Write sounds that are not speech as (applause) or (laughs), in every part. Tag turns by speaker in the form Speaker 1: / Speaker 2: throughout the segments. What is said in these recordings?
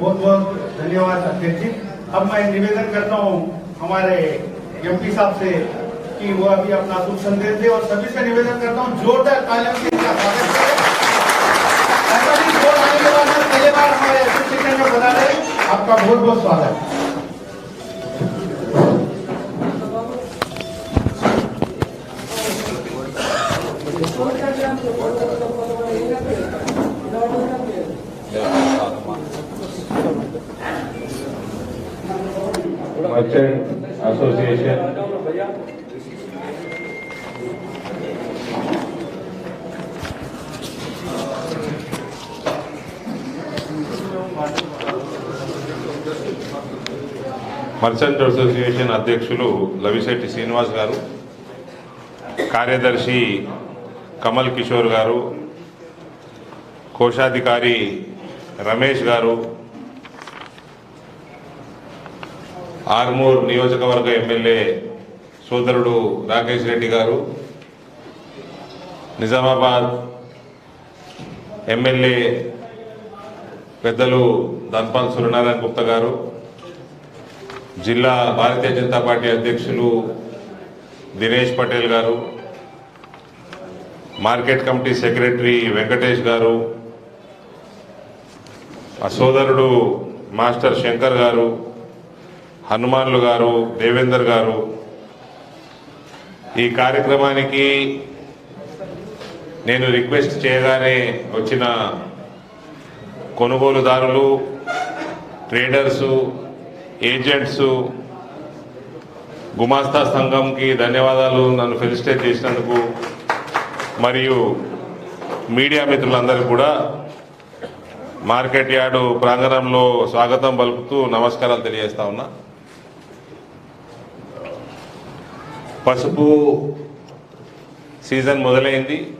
Speaker 1: बहुत बहुत धन्यवाद अध्यक्ष जी। अब मैं निवेदन करता हूँ हमारे एमपी साहब से कि वो अभी अपना शुभ संदेश दे और सभी से निवेदन करता हूँ, जोरदार तालियों से इनका स्वागत करें। पहले बार हमारे एसोसिएशन में बता रहे आपका बहुत बहुत स्वागत।
Speaker 2: మర్చెంట్ అసోసియేషన్ మర్చెంట్ అసోసియేషన్ అధ్యక్షులు లవిశెట్టి శ్రీనివాస్ గారు కార్యదర్శి కమల్ కిషోర్ గారు కోశాధికారి రమేష్ గారు ఆర్మూర్ నియోజకవర్గ ఎమ్మెల్యే సోదరుడు రాకేష్ రెడ్డి గారు నిజామాబాద్ ఎమ్మెల్యే పెద్దలు ధన్పాల్ సూర్యనారాయణ గుప్తా గారు జిల్లా భారతీయ జనతా పార్టీ అధ్యక్షులు దినేష్ పటేల్ గారు మార్కెట్ కమిటీ సెక్రటరీ వెంకటేష్ గారు ఆ సోదరుడు మాస్టర్ శంకర్ గారు హనుమాన్లు గారు దేవేందర్ గారు ఈ కార్యక్రమానికి నేను రిక్వెస్ట్ చేయగానే వచ్చిన కొనుగోలుదారులు ట్రేడర్సు ఏజెంట్సు గుమాస్తా సంఘంకి ధన్యవాదాలు నన్ను ఫెలిసిటేట్ చేసినందుకు. మరియు మీడియా మిత్రులందరికీ కూడా మార్కెట్ యార్డు ప్రాంగణంలో స్వాగతం పలుకుతూ నమస్కారాలు తెలియజేస్తా ఉన్నా. పసుపు సీజన్ మొదలైంది.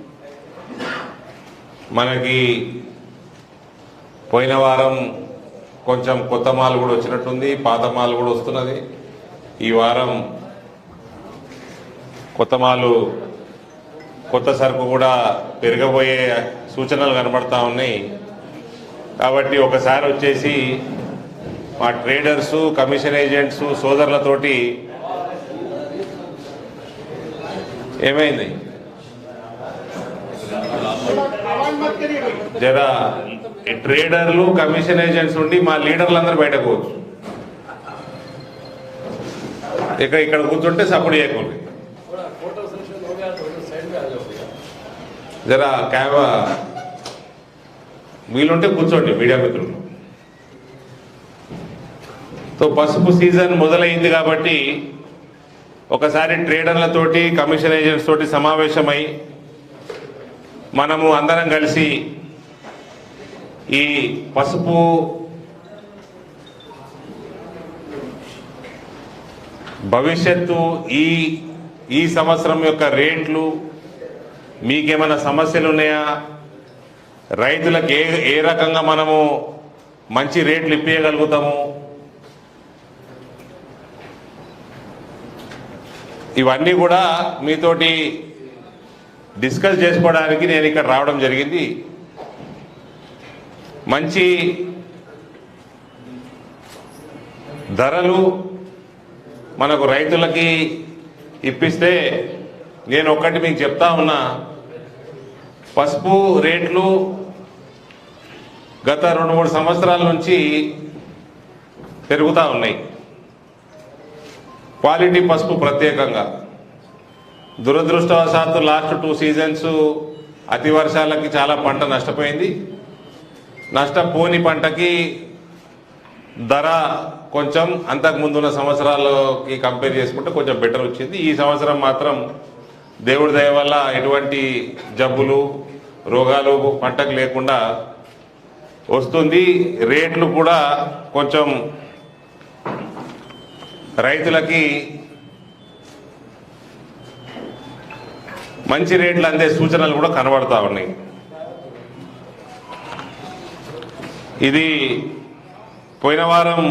Speaker 2: మనకి పోయిన వారం కొంచెం కొత్త మాలు కూడా వచ్చినట్టుంది పాత మాలు కూడా వస్తున్నది. ఈ వారం కొత్త మాలు కొత్త సరుకు కూడా పెరగబోయే సూచనలు కనబడతా ఉన్నాయి. కాబట్టి ఒకసారి వచ్చేసి మా ట్రేడర్సు కమిషన్ ఏజెంట్స్ సోదరులతోటి ఏమైంది? జరా ఈ ట్రేడర్లు కమిషన్ ఏజెంట్స్ ఉండి మా లీడర్లందరూ బయటకు పోవచ్చు. ఇక ఇక్కడ కూర్చుంటే సపోర్ట్ చేయకూడదు జరా క్యాబ వీలుంటే కూర్చోండి మీడియా మిత్రులు. తో పసుపు సీజన్ మొదలైంది కాబట్టి ఒకసారి ట్రేడర్లతోటి కమిషన్ ఏజెంట్స్ తోటి సమావేశమై మనము అందరం కలిసి ఈ పసుపు భవిష్యత్తు ఈ ఈ సంవత్సరం యొక్క రేట్లు మీకేమైనా సమస్యలు ఉన్నాయా? రైతులకు ఏ ఏ రకంగా మనము మంచి రేట్లు ఇప్పించగలుగుతాము ఇవన్నీ కూడా మీతోటి డిస్కస్ చేసుకోవడానికి నేను ఇక్కడ రావడం జరిగింది. మంచి ధరలు మనకు రైతులకి ఇప్పిస్తే నేను ఒక్కటి మీకు చెప్తా ఉన్నా. పసుపు రేట్లు గత రెండు మూడు సంవత్సరాల నుంచి పెరుగుతూ ఉన్నాయి. క్వాలిటీ పసుపు ప్రత్యేకంగా. దురదృష్టవశాత్తు లాస్ట్ టూ సీజన్స్ అతి వర్షాలకి చాలా పంట నష్టపోయింది. నష్టపోని పంటకి ధర కొంచెం అంతకు ముందున్న సంవత్సరాలకి కంపేర్ చేసుకుంటే కొంచెం బెటర్ వచ్చింది. ఈ సంవత్సరం మాత్రం దేవుడి దయ వల్ల ఎటువంటి జబ్బులు రోగాలు పంటకు లేకుండా వస్తుంది. రేట్లు కూడా కొంచెం రైతులకి మంచి రేట్లు అందే సూచనలు కూడా కనబడతా ఉన్నాయి. ఇది పోయిన వారం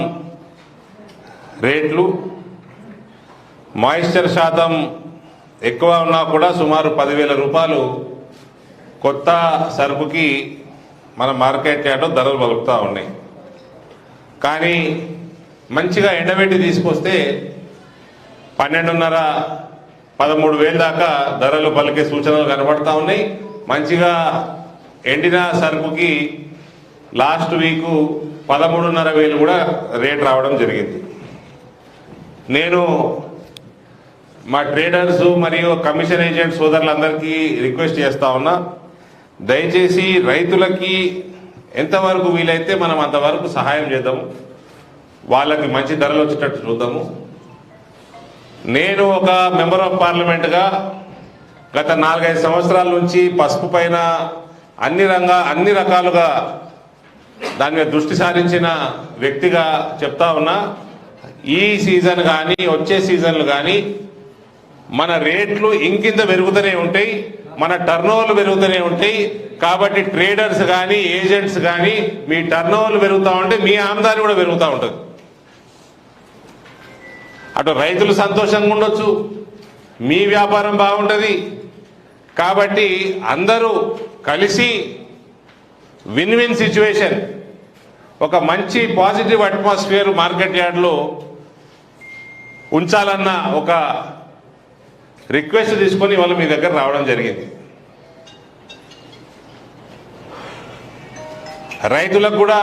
Speaker 2: రేట్లు మాయిశ్చర్ శాతం ఎక్కువ ఉన్నా కూడా సుమారు పదివేల రూపాయలు కొత్త సరుకుకి మన మార్కెట్ యార్డ్లో ధరలు పలుకుతూ ఉన్నాయి. కానీ మంచిగా ఎండబెట్టి తీసుకొస్తే పన్నెండున్నర పదమూడు వేలు దాకా ధరలు పలికే సూచనలు కనబడతా ఉన్నాయి. మంచిగా ఎండిన సరుకుకి లాస్ట్ వీకు పదమూడున్నర వేలు కూడా రేట్ రావడం జరిగింది. నేను మా ట్రేడర్స్ మరియు కమిషన్ ఏజెంట్ సోదరులందరికీ రిక్వెస్ట్ చేస్తా ఉన్నా దయచేసి రైతులకి ఎంతవరకు వీలైతే మనం అంతవరకు సహాయం చేద్దాము వాళ్ళకి మంచి ధరలు వచ్చేటట్టు చూద్దాము. నేను ఒక మెంబర్ ఆఫ్ పార్లమెంట్గా గత నాలుగైదు సంవత్సరాల నుంచి పసుపు పైన అన్ని రంగా అన్ని రకాలుగా దాని మీద దృష్టి సారించిన వ్యక్తిగా చెప్తా ఉన్నా ఈ సీజన్ కానీ వచ్చే సీజన్లు కానీ మన రేట్లు ఇంకింత పెరుగుతూనే ఉంటాయి మన టర్నోవర్లు పెరుగుతూనే ఉంటాయి. కాబట్టి ట్రేడర్స్ కానీ ఏజెంట్స్ కానీ మీ టర్నోవర్లు పెరుగుతూ ఉంటే మీ ఆమ్దాని కూడా పెరుగుతూ ఉంటుంది. అటు రైతులు సంతోషంగా ఉండొచ్చు. మీ వ్యాపారం బాగుంటుంది. కాబట్టి అందరూ కలిసి విన్ విన్ సిచ్యువేషన్ ఒక మంచి పాజిటివ్ అట్మాస్ఫియర్ మార్కెట్ యార్డ్లో ఉంచాలన్న ఒక రిక్వెస్ట్ తీసుకొని వాళ్ళు మీ దగ్గర రావడం జరిగింది. రైతులకు కూడా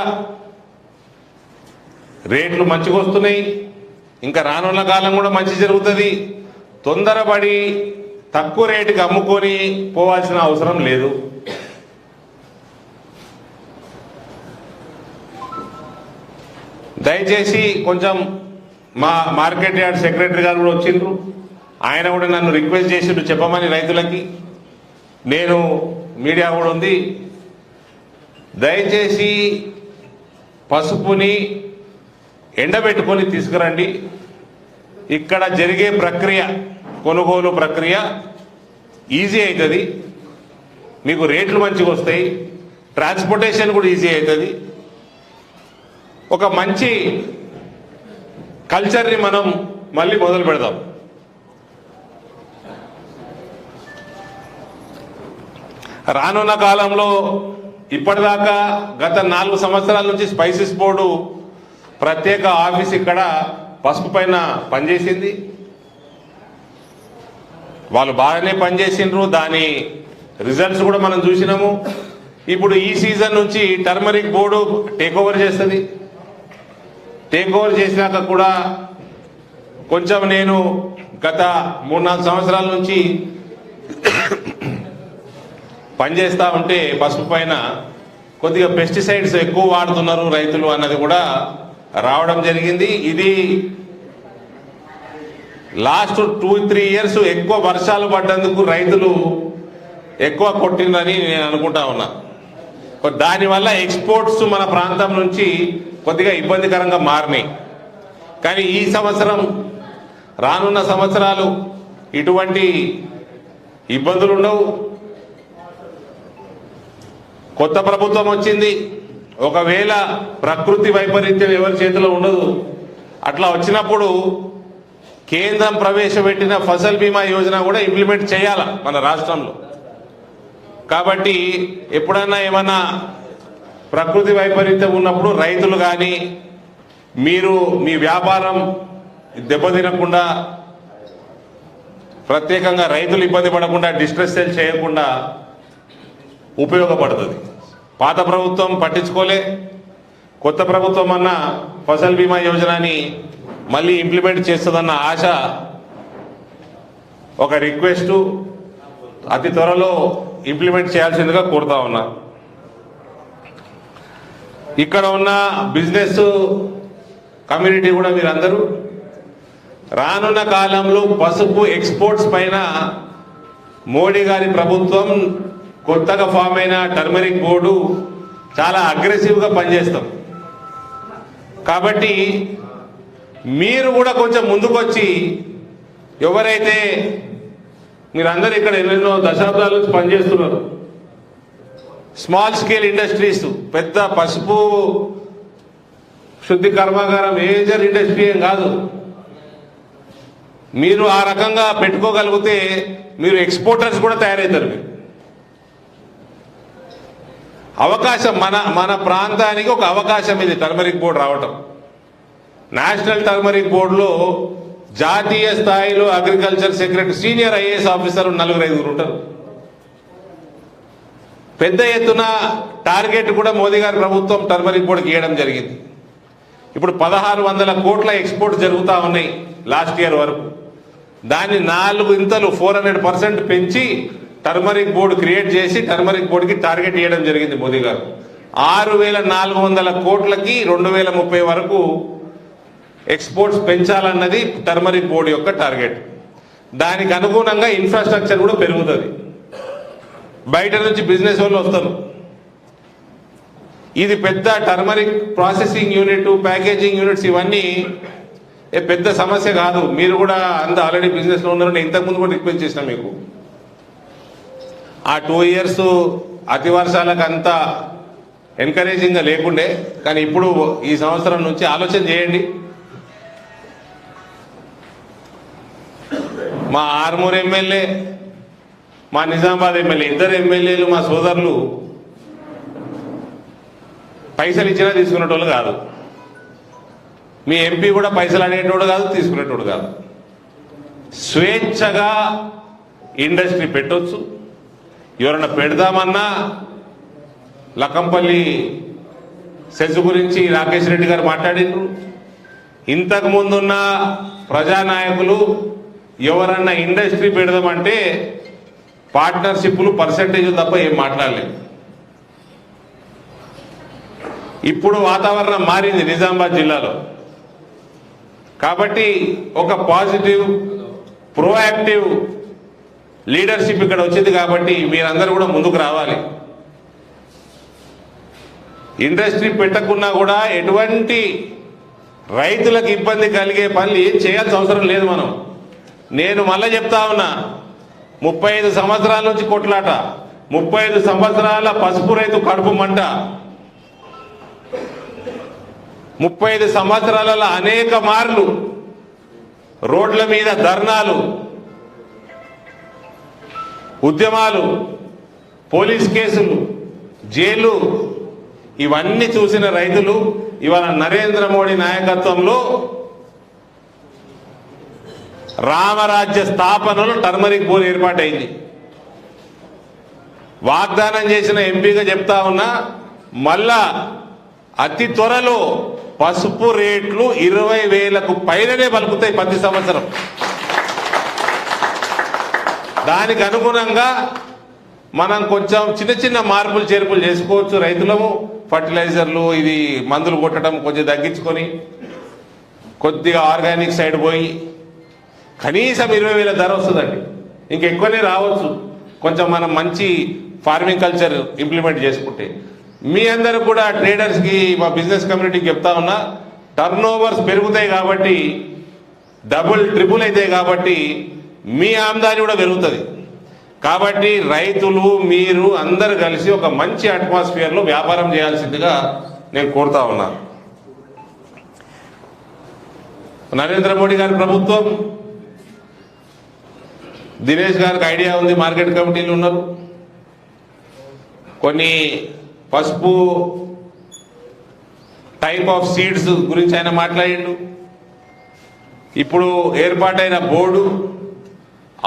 Speaker 2: రేట్లు మంచిగా వస్తున్నాయి. ఇంకా రానున్న కాలం కూడా మంచి జరుగుతుంది. తొందరపడి తక్కువ రేటుకి అమ్ముకొని పోవాల్సిన అవసరం లేదు. దయచేసి కొంచెం మా మార్కెట్ యార్డ్ సెక్రటరీ గారు కూడా వచ్చిండ్రు. ఆయన కూడా నన్ను రిక్వెస్ట్ చేసిండ్రు చెప్పమని రైతులకి. నేను మీడియా కూడా ఉంది. దయచేసి పసుపుని ఎండబెట్టుకొని తీసుకురండి. ఇక్కడ జరిగే ప్రక్రియ కొనుగోలు ప్రక్రియ ఈజీ అవుతుంది. మీకు రేట్లు మంచిగా వస్తాయి. ట్రాన్స్పోర్టేషన్ కూడా ఈజీ అవుతుంది. ఒక మంచి కల్చర్ని మనం మళ్ళీ మొదలు పెడదాం. రానున్న కాలంలో ఇప్పటిదాకా గత నాలుగు సంవత్సరాల నుంచి స్పైసెస్ బోర్డు ప్రత్యేక ఆఫీస్ ఇక్కడ పసుపు పైన పనిచేసింది. వాళ్ళు బాగానే పనిచేసిండ్రు దాని రిజల్ట్స్ కూడా మనం చూసినాము. ఇప్పుడు ఈ సీజన్ నుంచి టర్మరిక్ బోర్డు టేక్ ఓవర్ చేస్తుంది. టేక్ ఓవర్ చేసినాక కూడా కొంచెం నేను గత మూడు నాలుగు సంవత్సరాల నుంచి పనిచేస్తూ ఉంటే పసుపు పైన కొద్దిగా పెస్టిసైడ్స్ ఎక్కువ వాడుతున్నారు రైతులు అన్నది కూడా రావడం జరిగింది. ఇది లాస్ట్ టూ త్రీ ఇయర్స్ ఎక్కువ వర్షాలు పడ్డందుకు రైతులు ఎక్కువ కొట్టిందని నేను అనుకుంటా ఉన్నా. దానివల్ల ఎక్స్పోర్ట్స్ మన ప్రాంతం నుంచి కొద్దిగా ఇబ్బందికరంగా మారినాయి. కానీ ఈ సంవత్సరం రానున్న సంవత్సరాలు ఇటువంటి ఇబ్బందులు ఉండవు కొత్త ప్రభుత్వం వచ్చింది. ఒకవేళ ప్రకృతి వైపరీత్యం ఎవరి చేతిలో ఉండదు అట్లా వచ్చినప్పుడు కేంద్రం ప్రవేశపెట్టిన ఫసల్ బీమా యోజన కూడా ఇంప్లిమెంట్ చేయాల మన రాష్ట్రంలో. కాబట్టి ఎప్పుడన్నా ఏమన్నా ప్రకృతి వైపరీత్యం ఉన్నప్పుడు రైతులు కానీ మీరు మీ వ్యాపారం దెబ్బతినకుండా ప్రత్యేకంగా రైతులు ఇబ్బంది పడకుండా డిస్ట్రెస్ సేల్ చేయకుండా ఉపయోగపడుతుంది. పాత ప్రభుత్వం పట్టించుకోలే. కొత్త ప్రభుత్వం అన్న ఫసల్ బీమా యోజనని మళ్ళీ ఇంప్లిమెంట్ చేస్తుందన్న ఆశ ఒక రిక్వెస్ట్ అతి త్వరలో ఇంప్లిమెంట్ చేయాల్సిందిగా కోరుతా ఉన్నా. ఇక్కడ ఉన్న బిజినెస్ కమ్యూనిటీ కూడా మీరందరూ రానున్న కాలంలో పసుపు ఎక్స్పోర్ట్స్ పైన మోడీ గారి ప్రభుత్వం కొత్తగా ఫామ్ అయిన టర్మరిక్ బోర్డు చాలా అగ్రెసివ్గా పనిచేస్తాం. కాబట్టి మీరు కూడా కొంచెం ముందుకొచ్చి ఎవరైతే మీరందరూ ఇక్కడ ఎన్నెన్నో దశాబ్దాల నుంచి పనిచేస్తున్నారు. స్మాల్ స్కేల్ ఇండస్ట్రీస్ పెద్ద పసుపు శుద్ధి కర్మాగారం మేజర్ ఇండస్ట్రీ ఏం కాదు. మీరు ఆ రకంగా పెట్టుకోగలిగితే మీరు ఎక్స్పోర్టర్స్ కూడా తయారవుతారు మీరు. అవకాశం మన మన ప్రాంతానికి ఒక అవకాశం ఇది టర్మరిక్ బోర్డు రావటం. నేషనల్ టర్మరిక్ బోర్డులో జాతీయ స్థాయిలో agriculture secretary senior IAS officer నలుగురు ఐదుగురు ఉంటారు. పెద్ద ఎత్తున టార్గెట్ కూడా మోదీ గారి ప్రభుత్వం టర్మరిక్ బోర్డుకి ఇవ్వడం జరిగింది. ఇప్పుడు పదహారు వందల కోట్ల ఎక్స్పోర్ట్ జరుగుతూ ఉన్నాయి లాస్ట్ ఇయర్ వరకు. దాన్ని నాలుగు ఇంతలు ఫోర్ హండ్రెడ్ పర్సెంట్ పెంచి టర్మరిక్ బోర్డు క్రియేట్ చేసి టర్మరిక్ బోర్డుకి టార్గెట్ ఇవ్వడం జరిగింది మోదీ గారు. ఆరు వేల నాలుగు వందల కోట్లకి రెండు వేల ముప్పై వరకు ఎక్స్పోర్ట్స్ పెంచాలన్నది టర్మరిక్ బోర్డు యొక్క టార్గెట్. దానికి అనుగుణంగా ఇన్ఫ్రాస్ట్రక్చర్ కూడా పెరుగుతుంది. బయట నుంచి బిజినెస్ వాళ్ళు వస్తారు. ఇది పెద్ద turmeric processing unit packaging units ఇవన్నీ ఏ పెద్ద సమస్య కాదు. మీరు కూడా అంత ఆల్రెడీ బిజినెస్లో ఉన్నారు నేను ఇంతకుముందు కూడా రిక్వెస్ట్ చేసిన మీకు. ఆ టూ ఇయర్స్ అతివర్షాలకు అంత ఎంకరేజింగ్గా లేకుండే కానీ ఇప్పుడు ఈ సంవత్సరం నుంచి ఆలోచన చేయండి. మా ఆర్మూర్ ఎమ్మెల్యే మా నిజామాబాద్ ఎమ్మెల్యే ఇద్దరు ఎమ్మెల్యేలు మా సోదరులు పైసలు ఇచ్చినా తీసుకునేటోళ్ళు కాదు. మీ ఎంపీ కూడా పైసలు అడిగేటోడు కాదు తీసుకునేటోడు కాదు. స్వేచ్ఛగా ఇండస్ట్రీ పెట్టొచ్చు. ఎవరైనా పెడదామన్నా లకంపల్లి సెజ్ గురించి రాకేష్ రెడ్డి గారు మాట్లాడిండ్రు. ఇంతకు ముందున్న ప్రజానాయకులు ఎవరన్నా ఇండస్ట్రీ పెడదామంటే పార్ట్నర్షిప్లు పర్సంటేజ్ తప్ప ఏం మాట్లాడలేదు. ఇప్పుడు వాతావరణం మారింది నిజామాబాద్ జిల్లాలో. కాబట్టి ఒక పాజిటివ్ ప్రోయాక్టివ్ లీడర్షిప్ ఇక్కడ వచ్చింది కాబట్టి మీరందరూ కూడా ముందుకు రావాలి. ఇండస్ట్రీ పెట్టకున్నా కూడా ఎటువంటి రైతులకు ఇబ్బంది కలిగే పనులు ఏం చేయాల్సిన అవసరం లేదు మనం. నేను మళ్ళీ చెప్తా ఉన్నా ముప్పై ఐదు సంవత్సరాల నుంచి కొట్లాట ముప్పై ఐదు సంవత్సరాల పసుపు రైతు కడుపు మంట. ముప్పై ఐదు సంవత్సరాలలో అనేక మార్లు రోడ్ల మీద ధర్నాలు ఉద్యమాలు పోలీస్ కేసులు జైలు ఇవన్నీ చూసిన రైతులు ఇవాళ నరేంద్ర మోడీ నాయకత్వంలో రామరాజ్య స్థాపనలో టర్మరిక్ బోర్డు ఏర్పాటైంది. వాగ్దానం చేసిన ఎంపీగా చెప్తా ఉన్నా మళ్ళా అతి త్వరలో పసుపు రేట్లు ఇరవై వేలకు పైననే పలుకుతాయి ప్రతి సంవత్సరం. దానికి అనుగుణంగా మనం కొంచెం చిన్న చిన్న మార్పులు చేర్పులు చేసుకోవచ్చు రైతులము. ఫర్టిలైజర్లు ఇది మందులు కొట్టడం కొంచెం తగ్గించుకొని కొద్దిగా ఆర్గానిక్ సైడ్ పోయి కనీసం ఇరవై వేల ధర వస్తుందండి. ఇంకెక్కువనే రావచ్చు. కొంచెం మనం మంచి ఫార్మింగ్ కల్చర్ ఇంప్లిమెంట్ చేసుకుంటే. మీ అందరూ కూడా ట్రేడర్స్కి మా బిజినెస్ కమ్యూనిటీకి చెప్తా ఉన్నా టర్న్ ఓవర్స్ పెరుగుతాయి కాబట్టి డబుల్ ట్రిపుల్ అవుతాయి కాబట్టి మీ ఆమ్దాని కూడా పెరుగుతుంది. కాబట్టి రైతులు మీరు అందరు కలిసి ఒక మంచి అట్మాస్ఫియర్లో వ్యాపారం చేయాల్సిందిగా నేను కోరుతా ఉన్నాను నరేంద్ర మోడీ గారి ప్రభుత్వం దినేష్ గారికి ఐడియా ఉంది మార్కెట్ కమిటీలు ఉన్నారు. కొన్ని పసుపు టైప్ ఆఫ్ సీడ్స్ గురించి ఆయన మాట్లాడిండు. ఇప్పుడు ఏర్పాటైన బోర్డు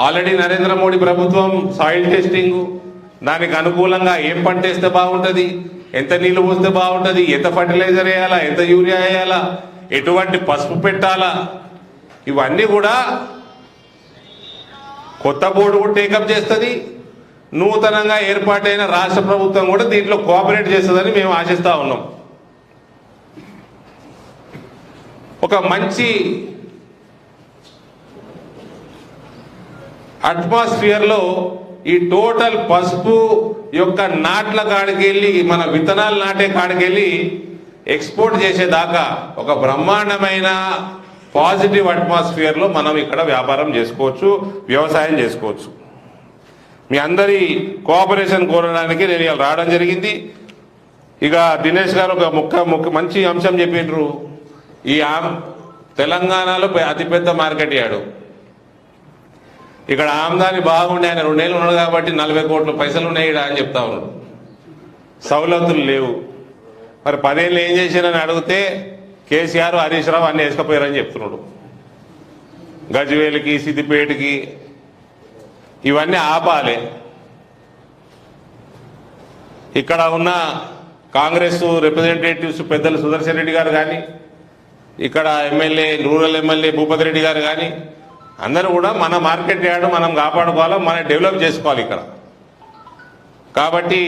Speaker 2: ఆల్రెడీ నరేంద్ర మోడీ ప్రభుత్వం సాయిల్ టెస్టింగ్. దానికి అనుకూలంగా ఏం పంట వేస్తే బాగుంటుంది? ఎంత నీళ్ళు పోస్తే బాగుంటుంది? ఎంత ఫర్టిలైజర్ వేయాలా? ఎంత యూరియా వేయాలా? ఎటువంటి పసుపు పెట్టాలా? ఇవన్నీ కూడా కొత్త బోర్డు కూడా టేకప్ చేస్తుంది. నూతనంగా ఏర్పాటైన రాష్ట్ర ప్రభుత్వం కూడా దీంట్లో కోఆపరేట్ చేస్తుందని మేము ఆశిస్తూ ఉన్నాం. ఒక మంచి అట్మాస్ఫియర్లో ఈ టోటల్ పసుపు యొక్క నాట్ల కాడికెళ్ళి మన విత్తనాలు నాటే కాడికెళ్ళి ఎక్స్పోర్ట్ చేసేదాకా ఒక బ్రహ్మాండమైన పాజిటివ్ అట్మాస్ఫియర్లో మనం ఇక్కడ వ్యాపారం చేసుకోవచ్చు వ్యవసాయం చేసుకోవచ్చు. మీ అందరి కోఆపరేషన్ కోరడానికి నేను ఇలా రావడం జరిగింది. ఇక దినేష్ గారు ఒక ముక్క ముక్క మంచి అంశం చెప్పిండ్రు ఈ తెలంగాణలో అతిపెద్ద మార్కెట్ యాడు. ఇక్కడ ఆమ్దాని బాగుండే ఆయన రెండేళ్ళు ఉన్నాడు కాబట్టి నలభై కోట్ల పైసలు ఉన్నాయి అని చెప్తా ఉన్నాడు. సౌలతులు లేవు. మరి పదేళ్ళు ఏం చేశానని అడిగితే కేసీఆర్ హరీష్ రావు అన్ని వేసుకపోయారని చెప్తున్నాడు. గజ్వేలికి సిద్దిపేటకి ఇవన్నీ ఆపాలి. ఇక్కడ ఉన్న కాంగ్రెస్ రిప్రజెంటేటివ్స్ పెద్దలు సుదర్శన్ రెడ్డి గారు కానీ ఇక్కడ MLA rural MLA Bhupathi Reddy గారు కానీ అందరూ కూడా మన మార్కెట్ యార్డ్ మనం కాపాడుకోవాలి మనం డెవలప్ చేసుకోవాలి ఇక్కడ. కాబట్టి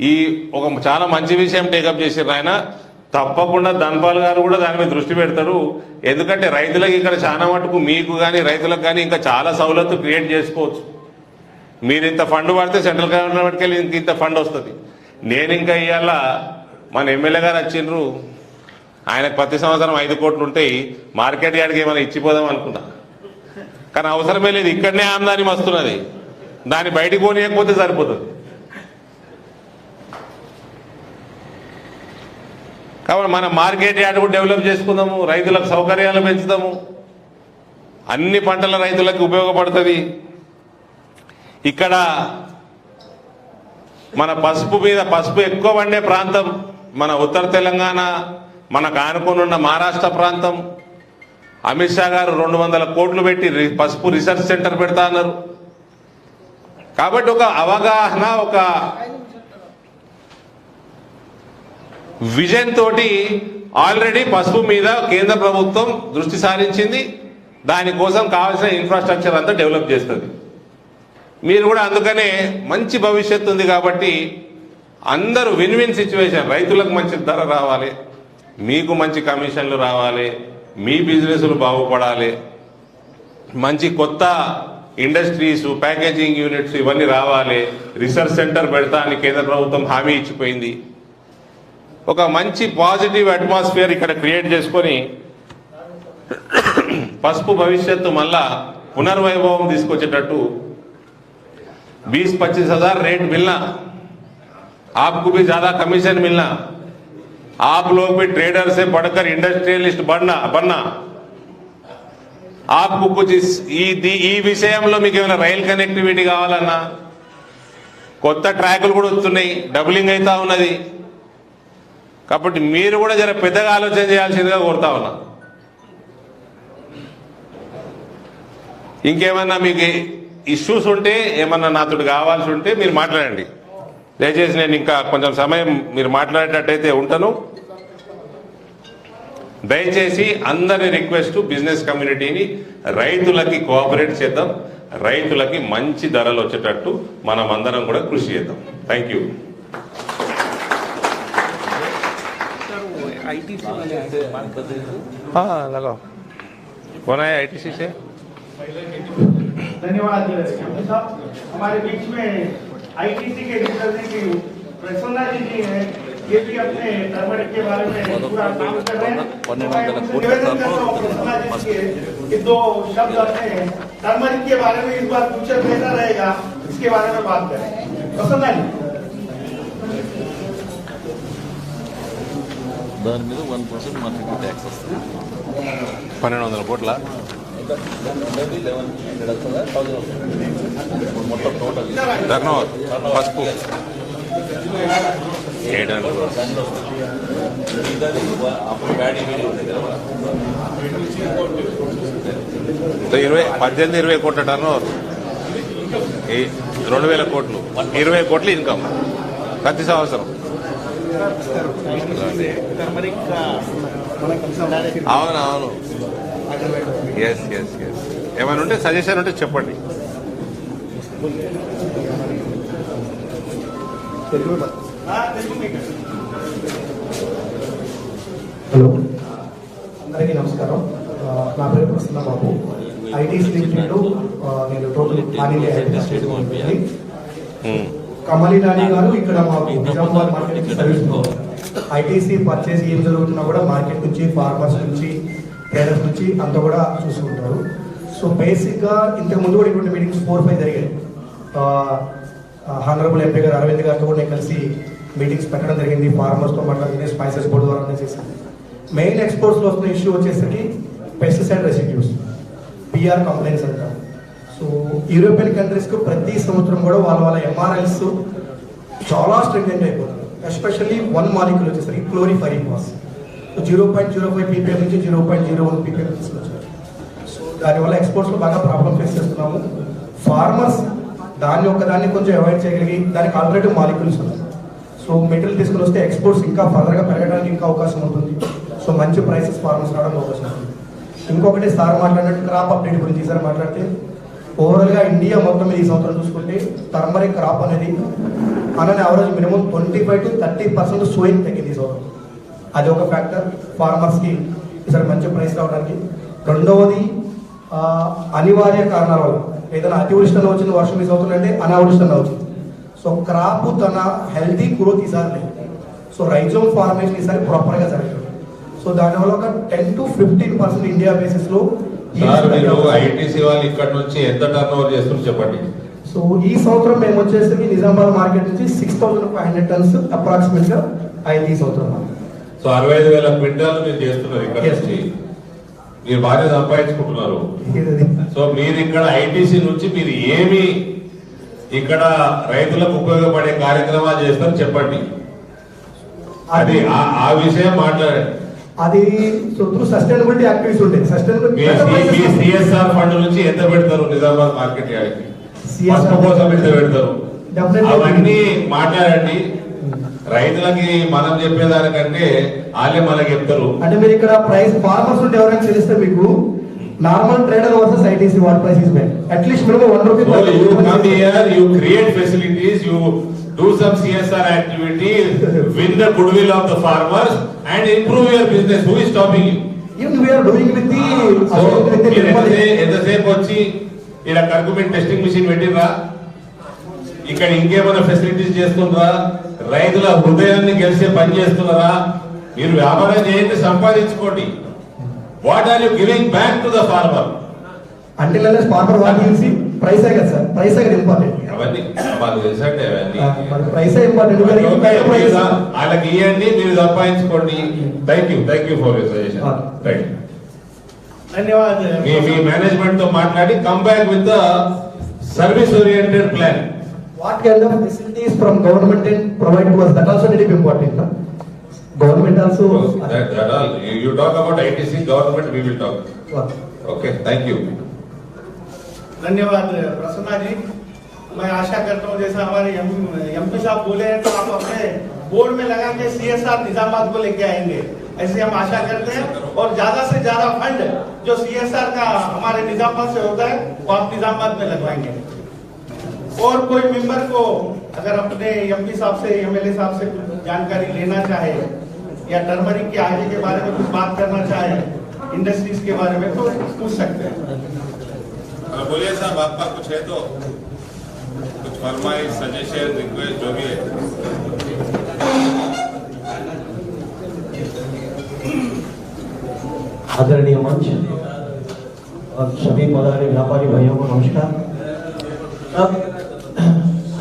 Speaker 2: ఈ ఒక చాలా మంచి విషయం టేకప్ చేసారు ఆయన. తప్పకుండా ధన్పాల్ గారు కూడా దాని మీద దృష్టి పెడతారు ఎందుకంటే రైతులకు ఇక్కడ చాలా మటుకు మీకు కానీ రైతులకు కానీ ఇంకా చాలా సౌలత్తు క్రియేట్ చేసుకోవచ్చు. మీరు ఇంత ఫండ్ పడితే సెంట్రల్ గవర్నమెంట్కి వెళ్ళి ఇంక ఇంత ఫండ్ వస్తుంది. నేను ఇంకా ఇవాళ మన ఎమ్మెల్యే గారు వచ్చిండ్రు. ఆయనకు ప్రతి సంవత్సరం ఐదు కోట్లు ఉంటాయి. మార్కెట్ యార్డ్కి ఏమైనా ఇచ్చిపోదాం అనుకున్నాను కానీ అవసరమే లేదు ఇక్కడనే ఆమ్దాని వస్తున్నది దాన్ని బయటికి పోనీయకపోతే సరిపోతుంది. కాబట్టి మన మార్కెట్ యార్డ్ కూడా డెవలప్ చేసుకుందాము రైతులకు సౌకర్యాలు పెంచుదాము. అన్ని పంటల రైతులకు ఉపయోగపడుతుంది. ఇక్కడ మన పసుపు మీద పసుపు ఎక్కువ పండే ప్రాంతం మన ఉత్తర తెలంగాణ మనకు ఆనుకొని ఉన్న మహారాష్ట్ర ప్రాంతం. అమిత్ షా గారు రెండు వందల కోట్లు పెట్టి రి- పసుపు రీసెర్చ్ సెంటర్ పెడతా అన్నారు. కాబట్టి ఒక అవగాహన ఒక విజన్ తోటి ఆల్రెడీ పసుపు మీద కేంద్ర ప్రభుత్వం దృష్టి సారించింది. దానికోసం కావాల్సిన ఇన్ఫ్రాస్ట్రక్చర్ అంతా డెవలప్ చేస్తుంది. మీరు కూడా అందుకనే మంచి భవిష్యత్తు ఉంది కాబట్టి అందరూ విన్ విన్ సిచ్యువేషన్. రైతులకు మంచి ధర రావాలి మీకు మంచి కమిషన్లు రావాలి మీ బిజినెస్లు బాగుపడాలి మంచి కొత్త ఇండస్ట్రీస్ ప్యాకేజింగ్ యూనిట్స్ ఇవన్నీ రావాలి రీసెర్చ్ సెంటర్ పెడతా అని కేంద్ర ప్రభుత్వం హామీ ఇచ్చిపోయింది ఒక మంచి పాజిటివ్ అట్మాస్ఫియర్ ఇక్కడ క్రియేట్ చేసుకొని పసుపు భవిష్యత్తు మళ్ళా పునర్వైభవం తీసుకొచ్చేటట్టు बीस पच्चीस हजार रेट मिलना आपको भी ज्यादा कमीशन मिलना आप लोग भी ट्रेडर से बढ़कर इंडस्ट्रियलिस्ट बनना बनना आपको कुछ इस ఈ ది- ఈ విషయంలో మీకు ఏమైనా రైల్ కనెక్టివిటీ కావాలన్నా కొత్త ట్రాకులు కూడా వస్తున్నాయి డబులింగ్ అవుతా ఉన్నది కాబట్టి మీరు కూడా జర పెద్దగా ఆలోచన చేయాల్సిందిగా కోరుతా ఉన్నా ఇంకేమన్నా మీకు ఇష్యూస్ ఉంటే ఏమన్నా నాతోటి కావాల్సి ఉంటే మీరు మాట్లాడండి దయచేసి నేను ఇంకా కొంచెం సమయం మీరు మాట్లాడేటట్టయితే ఉంటాను దయచేసి అందరి రిక్వెస్ట్ బిజినెస్ కమ్యూనిటీని రైతులకి కోఆపరేట్ చేద్దాం రైతులకి మంచి ధరలు వచ్చేటట్టు మనం అందరం కూడా కృషి చేద్దాం థ్యాంక్ యూ
Speaker 3: आईटीसी वाले आए थे बात कर रहे थे
Speaker 2: हाँ लगाओ कौन आया आई से
Speaker 1: धन्यवाद एमपी साहब हमारे बीच में आईटीसी के रिप्रेजेंटेटिव प्रसन्ना जी जी हैं ये भी अपने टर्मरिक के बारे में पूरा काम कर रहे हैं तो मैं उनसे निवेदन करता हूँ प्रसन्ना जी से कि दो शब्द अपने टर्मरिक के बारे में इस बार फ्यूचर कैसा रहेगा इसके बारे में बात करें प्रसन्ना जी
Speaker 3: దాని మీద వన్ పర్సెంట్ మార్కెట్ ట్యాక్స్ వస్తుంది
Speaker 2: పన్నెండు వందల కోట్ల పసుపు. ఏడు ఇరవై పద్దెనిమిది ఇరవై కోట్ల టర్న్ ఓవర్ ఈ రెండు వేల కోట్లు. ఇరవై కోట్లు ఇన్కమ్ ప్రతి సంవత్సరం. అవును అవును. ఎస్ ఎస్ ఎస్ ఏమైనా ఉంటే సజెషన్ ఉంటే చెప్పండి.
Speaker 4: హలో అందరికీ నమస్కారం. నా పేరు ప్రసన్న బాబు. ఐటీ స్టేట్లో నేను టోటల్
Speaker 2: hmm.
Speaker 4: కమలి నాని గారు ఇక్కడ మాకు Nizamabad market service ITC purchase ఏం జరుగుతున్నా కూడా మార్కెట్ నుంచి ఫార్మర్స్ నుంచి ట్రేడర్స్ నుంచి అంతా కూడా చూసుకుంటారు. సో బేసిక్గా ఇంతకు ముందు కూడా ఇటువంటి మీటింగ్స్ ఫోర్ ఫైవ్ జరిగాయి. హానరబుల్ ఎంపీ గారు అరవింద్ గారితో కూడా నేను కలిసి మీటింగ్స్ పెట్టడం జరిగింది ఫార్మర్స్తో మాట్లాడుతుంది స్పైసెస్ బోర్డు ద్వారా చేసి మెయిన్ ఎక్స్పోర్ట్స్లో వస్తున్న ఇష్యూ వచ్చేసరికి పెస్టిసైడ్ రెసిడ్యూస్ పిఆర్ కంప్లైంట్స్ అంటారు సో యూరోపియన్ కంట్రీస్కు ప్రతి సంవత్సరం కూడా వాళ్ళ వాళ్ళ ఎంఆర్ఎల్స్ చాలా స్ట్రింజెంట్ అయిపోతుంది. ఎస్పెషల్లీ వన్ మాలిక్యూల్ వచ్చేసరికి chlorpyrifos zero point zero five PPM నుంచి zero point zero one PPM తీసుకొచ్చారు. సో దానివల్ల ఎక్స్పోర్ట్స్లో బాగా ప్రాబ్లం ఫేస్ చేస్తున్నాము. ఫార్మర్స్ దాన్ని ఒక దాన్ని కొంచెం అవాయిడ్ చేయగలిగి దానికి ఆల్రెడీ మాలిక్యూల్స్ ఉన్నాయి. సో మెటీరియల్ తీసుకుని వస్తే ఎక్స్పోర్ట్స్ ఇంకా ఫర్దర్గా పెరగడానికి ఇంకా అవకాశం ఉంటుంది. సో మంచి ప్రైసెస్ ఫార్మర్స్ రావడానికి అవకాశం ఉంటుంది ఇంకొకటి సార్ మాట్లాడినట్టు క్రాప్ అప్డేట్ గురించి సార్ మాట్లాడితే ఓవరాల్గా ఇండియా మొత్తం ఈ సంవత్సరం చూసుకుంటే టర్మరిక్ క్రాప్ అనేది అనని average minimum twenty five to thirty percent sowing తగ్గింది ఈ సంవత్సరం. అది ఒక ఫ్యాక్టర్ ఫార్మర్స్కి ఈసారి మంచి ప్రైస్ రావడానికి. రెండవది అనివార్య కారణాల. వల్ల ఏదైనా అతివృష్టిలో వచ్చిన వర్షం సంవత్సరం అంటే అనావృష్టిలో వచ్చింది. సో క్రాప్ తన హెల్తీ గ్రోత్ ఈసారి లేదు. సో రైజోమ్ ఫార్మేషన్ ఈసారి ప్రాపర్గా జరగదు సో దానివల్ల ఒక ten to fifteen percent India బేసిస్లో
Speaker 2: ఐటీసీ వాళ్ళు ఇక్కడ నుంచి ఎంత టర్న్ ఓవర్ చేస్తున్నారు చెప్పండి.
Speaker 4: సో ఈ సంవత్సరం మేము వచ్చేసరికి నిజామాబాద్ మార్కెట్ నుంచి six thousand five hundred tons అప్రాక్సిమేట్గా అయింది ఈ సంవత్సరం.
Speaker 2: సో అరవై ఐదు వేల క్వింటాలు మీరు చేస్తున్నారు ఇక్కడ. నుంచి. మీరు బాగా సంపాదించుకుంటున్నారు. సో మీరు ఇక్కడ ఐటీసీ నుంచి మీరు ఏమి ఇక్కడ రైతులకు ఉపయోగపడే కార్యక్రమాలు చేస్తారు చెప్పండి. అది ఆ- విషయం మాట్లాడండి.
Speaker 4: అది త్రూ సస్టైనబిలిటీ యాక్టివిటీస్ ఉంటాయి. సస్టైనబిలిటీ
Speaker 2: సిఎస్ఆర్ ఫండ్ నుంచి ఎంత పెడతారు నిజామాబాద్ మార్కెట్ యార్డ్కి కోసం ఎంత పెడతారు. అవన్నీ మాట్లాడండి. రైతులకి మనం చెప్పేదానికంటే వాళ్ళే మనకి చెప్తారు.
Speaker 4: అంటే మీరు ఇక్కడ ప్రైస్ ఫార్మర్స్ ఉంటే ఎవరైనా తెలిస్తే మీకు normal trader versus ITC what price is at least minimum one rupee
Speaker 2: So you come here, you create facilities, you do some CSR activity, (laughs) win the goodwill of the farmers and improve your business. Who is stopping you?
Speaker 4: We are doing with the
Speaker 2: so మీరు ఎంతసే- ఎంతసేపు వచ్చి ఇక్కడ కర్కుమెంట్ testing machine పెట్టినరా ఇక్కడ ఇంకేమైనా facilities చేస్తున్నారా రైతుల హృదయాన్ని గెలిచే పని చేస్తున్నారా? మీరు వ్యాపారం చేయండి సంపాదించుకోండి. What are you giving back to the farmer
Speaker 4: అంటే ఫార్మర్ వాటిల్సి ప్రైస్ కదా సార్? ప్రైస్ ఇంపార్టెంట్
Speaker 2: అవన్నీ. మాకు
Speaker 4: ప్రైస్ ఇంపార్టెంట్
Speaker 2: వాళ్ళకి ఇవ్వండి మీరు సంపాదించుకోండి. Thank you thank you for
Speaker 4: your
Speaker 2: suggestion
Speaker 1: ధన్యవాదాలు.
Speaker 2: మీ మేనేజ్మెంట్తో మాట్లాడి come back with service oriented plan
Speaker 4: what kind of facilities from government can provide to us? That also will be important. no? Government also.
Speaker 2: no, that, that all. You, you talk about
Speaker 4: ITC,
Speaker 2: government, we will talk. okay, Okay, thank you.
Speaker 1: धन्यवाद प्रसन्ना जी मैं आशा करता हूँ जैसा हमारे M P साहब बोले हैं तो आप अपने बोर्ड में लगा के सी एस आर निजामबाद को लेके आएँगे ऐसे हम आशा करते हैं और ज़्यादा से ज़्यादा फंड जो सी एस आर का हमारे निजामबाद से होता है वो आप निजामबाद में लगवाएँगे और कोई मेंबर को अगर अपने एमपी साहब से एमएलए साहब से कुछ जानकारी लेना चाहे या टर्मरिक के आगे के बारे में कुछ बात करना चाहे इंडस्ट्रीज़ के बारे में तो पूछ सकते हैं।
Speaker 2: बोलिए साहब आपका कुछ है तो? कुछ फरमाइश सजेशन रिक्वेस्ट जो भी है।
Speaker 5: आदरणीय मंच और सभी पधारे व्यापारी भाइयों को नमस्कार। अब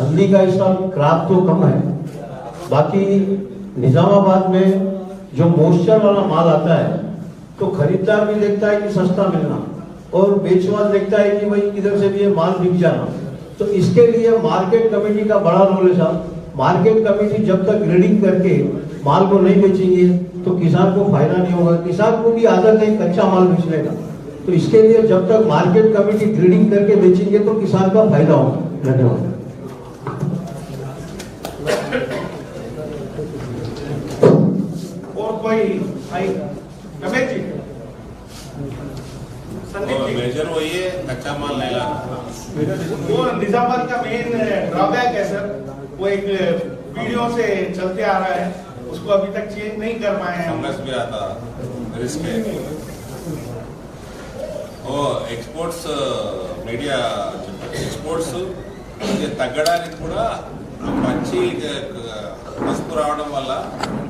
Speaker 5: हल्दी का इस साल क्राप तो कम है। बाकी निजामाबाद में जो मॉइस्चर वाला माल आता है तो खरीदार भी देखता है कि सस्ता मिलना और बेचवाल देखता है कि भाई किधर से भी ये माल बिक जाना। तो इसके लिए मार्केट कमेटी का बड़ा रोल है साहब। मार्केट कमेटी जब तक ग्रेडिंग करके माल को नहीं बेचेंगे तो किसान को फ़ायदा नहीं होगा। किसान को भी आदत है कच्चा माल बेचने का। तो इसके लिए जब तक मार्केट कमेटी ग्रेडिंग करके बेचेंगे तो किसान का फ़ायदा होगा। धन्यवाद
Speaker 1: और कोई भाई रमेश जी संदीप जी
Speaker 2: मेजर वही है कच्चा माल नहीं लाना
Speaker 1: वो निजामाबाद का मेन ड्रॉबैक है सर वो एक पीढ़ियों से चलते आ रहा है उसको अभी तक चेंज नहीं कर पाए हैं हम
Speaker 2: फंगस भी आता रिस्क है ఓ ఎక్స్పోర్ట్స్ మీడియా ఎక్స్పోర్ట్స్ ఇది తగ్గడానికి కూడా ఆ పచ్చి క- క- పసుపు రావడం వల్ల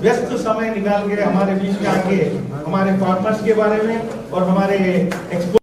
Speaker 1: व्यस्त समय निकाल के हमारे बीच में आके हमारे पार्टनर्स के बारे में और हमारे एक्सपो